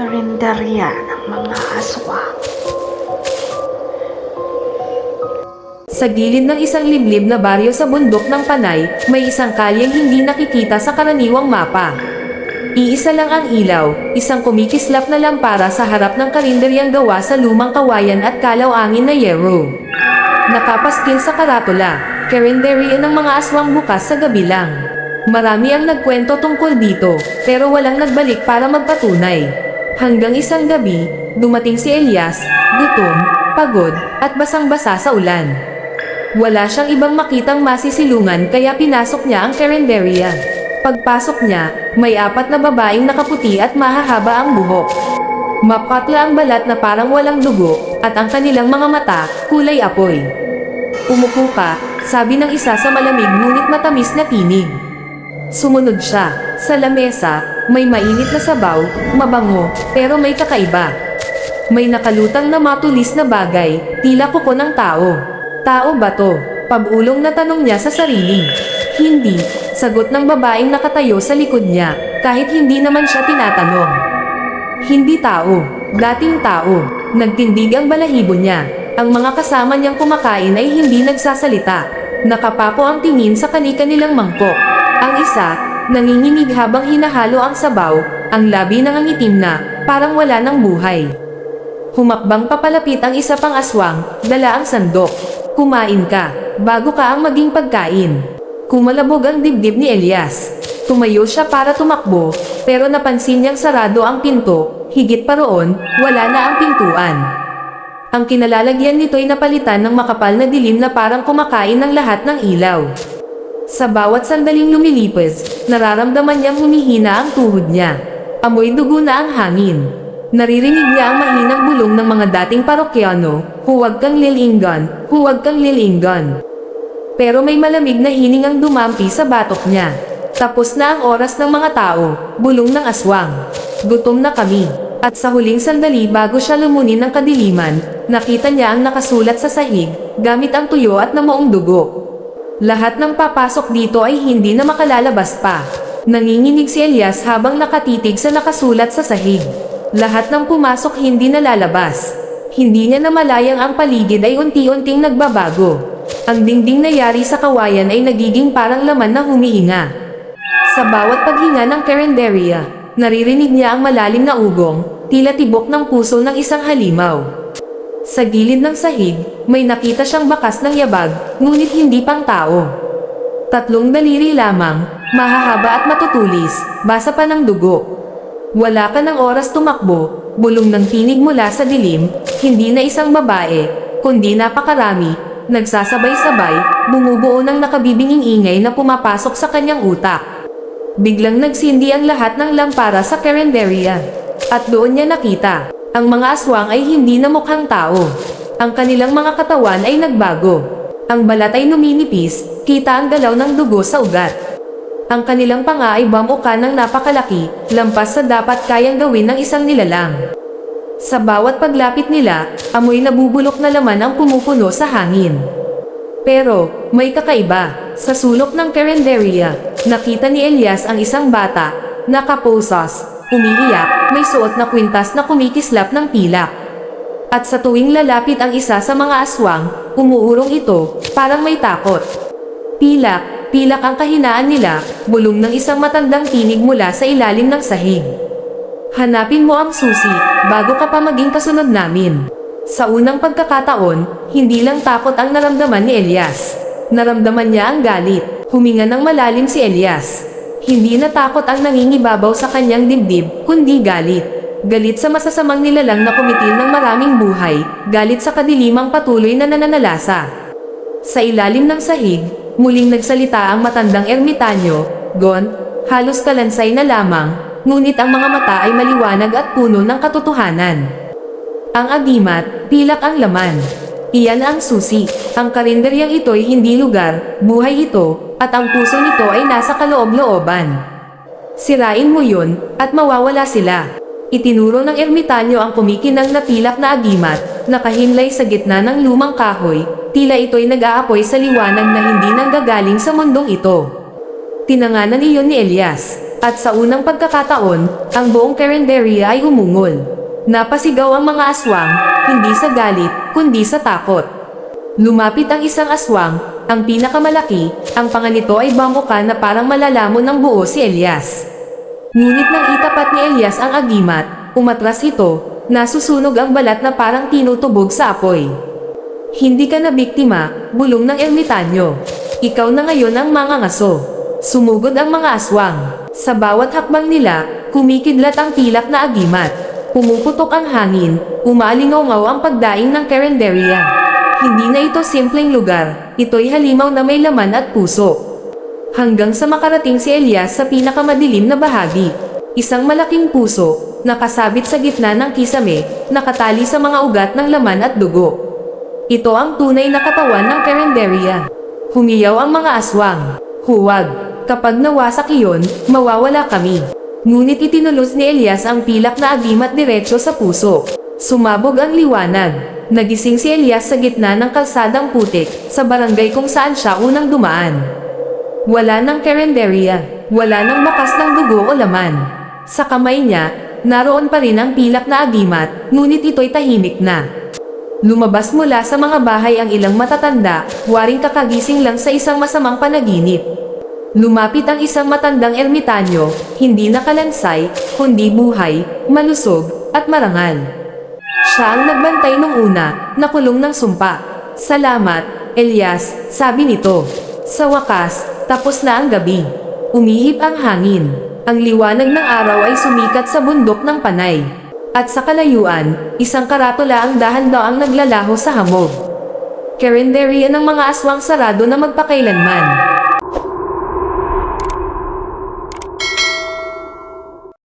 karinderya ng mga aswang. Sa gilid ng isang liblib na baryo sa bundok ng Panay, may isang kalyeng hindi nakikita sa karaniwang mapa. Iisa lang ang ilaw, isang kumikislap na lampara sa harap ng karinderyang gawa sa lumang kawayan at kalaw-angin na yero. Nakapaskil sa karatula, karinderya ng mga aswang bukas sa gabi lang. Marami ang nagkwento tungkol dito, pero walang nagbalik para magpatunay. Hanggang isang gabi, dumating si Elias, gutom, pagod, at basang-basa sa ulan. Wala siyang ibang makitang masisilungan kaya pinasok niya ang karinderya. Pagpasok niya, may apat na babaeng nakaputi at mahahaba ang buhok. Mapatla ang balat na parang walang dugo, at ang kanilang mga mata, kulay apoy. Umupo ka, sabi ng isa sa malamig ngunit matamis na tinig. Sumunod siya. Sa lamesa, may mainit na sabaw, mabango, pero may kakaiba. May nakalutang na matulis na bagay, tila kuko ng tao. Tao ba to? Pabulong na tanong niya sa sarili. Hindi, sagot ng babaeng nakatayo sa likod niya, kahit hindi naman siya tinatanong. Hindi tao, dating tao. Nagtindig ang balahibo niya. Ang mga kasama niyang kumakain ay hindi nagsasalita. Nakapako ang tingin sa kani-kanilang mangkok. Ang isa, nanginginig habang hinahalo ang sabaw, ang labi nangangitim na, parang wala ng buhay. Humakbang papalapit ang isa pang aswang, dala ang sandok. Kumain ka, bago ka ang maging pagkain. Kumalabog ang dibdib ni Elias. Tumayo siya para tumakbo, pero napansin niyang sarado ang pinto, higit pa roon, wala na ang pintuan. Ang kinalalagyan nito'y napalitan ng makapal na dilim na parang kumakain ng lahat ng ilaw. Sa bawat sandaling lumilipas, nararamdaman niyang humihina ang tuhod niya. Amoy dugo na ang hangin. Naririnig niya ang mahinang bulong ng mga dating parokyano, huwag kang lilinggan, huwag kang lilinggan. Pero may malamig na hining ang dumampi sa batok niya. Tapos na ang oras ng mga tao, bulong ng aswang. Gutom na kami. At sa huling sandali bago siya lumunin ng kadiliman, nakita niya ang nakasulat sa sahig, gamit ang tuyo at namaong dugo. Lahat ng papasok dito ay hindi na makalalabas pa. Nanginginig si Elias habang nakatitig sa nakasulat sa sahig. Lahat ng pumasok hindi na lalabas. Hindi niya namalayang ang paligid ay unti-unting nagbabago. Ang dingding na yari sa kawayan ay nagiging parang laman na humihinga. Sa bawat paghinga ng karinderya, naririnig niya ang malalim na ugong, tila tibok ng puso ng isang halimaw. Sa gilid ng sahig, may nakita siyang bakas ng yabag, ngunit hindi pang tao. Tatlong daliri lamang, mahahaba at matutulis, basa pa ng dugo. Wala ka ng oras tumakbo, bulong ng tinig mula sa dilim, hindi na isang babae, kundi napakarami, nagsasabay-sabay, bumubuo ng nakabibinging ingay na pumapasok sa kanyang utak. Biglang nagsindi ang lahat ng lampara sa karinderya. At doon niya nakita, ang mga aswang ay hindi na mukhang tao. Ang kanilang mga katawan ay nagbago. Ang balat ay numinipis, kita ang galaw ng dugo sa ugat. Ang kanilang panga ay bamuka ng napakalaki, lampas sa dapat kayang gawin ng isang nilalang. Sa bawat paglapit nila, amoy nabubulok na laman ang pumupuno sa hangin. Pero, may kakaiba. Sa sulok ng karinderya, nakita ni Elias ang isang bata, nakaposas, umiiyak, may suot na kwintas na kumikislap ng pilak. At sa tuwing lalapit ang isa sa mga aswang, umuurong ito, parang may takot. Pilak, pilak ang kahinaan nila, bulong ng isang matandang tinig mula sa ilalim ng sahig. Hanapin mo ang susi, bago ka pa maging kasunod namin. Sa unang pagkakataon, hindi lang takot ang naramdaman ni Elias. Naramdaman niya ang galit. Huminga ng malalim si Elias. Hindi natakot ang nangingibabaw sa kanyang dibdib, kundi galit. Galit sa masasamang nilalang na kumitil ng maraming buhay, galit sa kadilimang patuloy na nananalasa. Sa ilalim ng sahig, muling nagsalita ang matandang ermitanyo, Gon, halos kalansay na lamang, ngunit ang mga mata ay maliwanag at puno ng katotohanan. Ang agimat, pilak ang laman. Iyan ang susi. Ang karinderyang ito'y hindi lugar, buhay ito, at ang puso nito ay nasa kaloob-looban. Sirain mo yun, at mawawala sila. Itinuro ng ermitanyo ang kumikinang na pilak na agimat, nakahimlay sa gitna ng lumang kahoy, tila ito'y nag-aapoy sa liwanag na hindi nanggagaling sa mundong ito. Tinanganan iyon ni Elias. At sa unang pagkakataon, ang buong Carinderia ay umungol. Napasigaw ang mga aswang, hindi sa galit, kundi sa takot. Lumapit ang isang aswang, ang pinakamalaki, ang panganito ay bangko na parang malalamon ng buo si Elias. Ngunit nang itapat ni Elias ang agimat, umatras ito, nasusunog ang balat na parang tinutubog sa apoy. Hindi ka na biktima, bulong ng ermitanyo. Ikaw na ngayon ang mga ngaso. Sumugod ang mga aswang. Sa bawat hakbang nila, kumikidlat ang tilak na agimat. Pumuputok ang hangin, umalingaw ang pagdaing ng Carinderia. Hindi na ito simpleng lugar, ito'y halimaw na may laman at puso. Hanggang sa makarating si Elias sa pinakamadilim na bahagi. Isang malaking puso, nakasabit sa gitna ng kisame, nakatali sa mga ugat ng laman at dugo. Ito ang tunay na katawan ng Carinderia. Humiyaw ang mga aswang. Huwag. Kapag nawasak iyon, mawawala kami. Ngunit itinulos ni Elias ang pilak na agimat diretso sa puso. Sumabog ang liwanag. Nagising si Elias sa gitna ng kalsadang putik, sa barangay kung saan siya unang dumaan. Wala ng Carinderia. Wala ng bakas ng dugo o laman. Sa kamay niya, naroon pa rin ang pilak na agimat, ngunit ito'y tahimik na. Lumabas mula sa mga bahay ang ilang matatanda, waring kakagising lang sa isang masamang panaginip. Lumapit ang isang matandang ermitanyo, hindi nakalansay, kundi buhay, malusog, at marangal. Siya ang nagbantay nung una, nakulong ng sumpa. Salamat, Elias, sabi nito. Sa wakas, tapos na ang gabi. Umihip ang hangin. Ang liwanag ng araw ay sumikat sa bundok ng panay. At sa kalayuan, isang karatula ang dahan-daang naglalaho sa hamog. Carinderia ng mga aswang sarado na magpakailanman.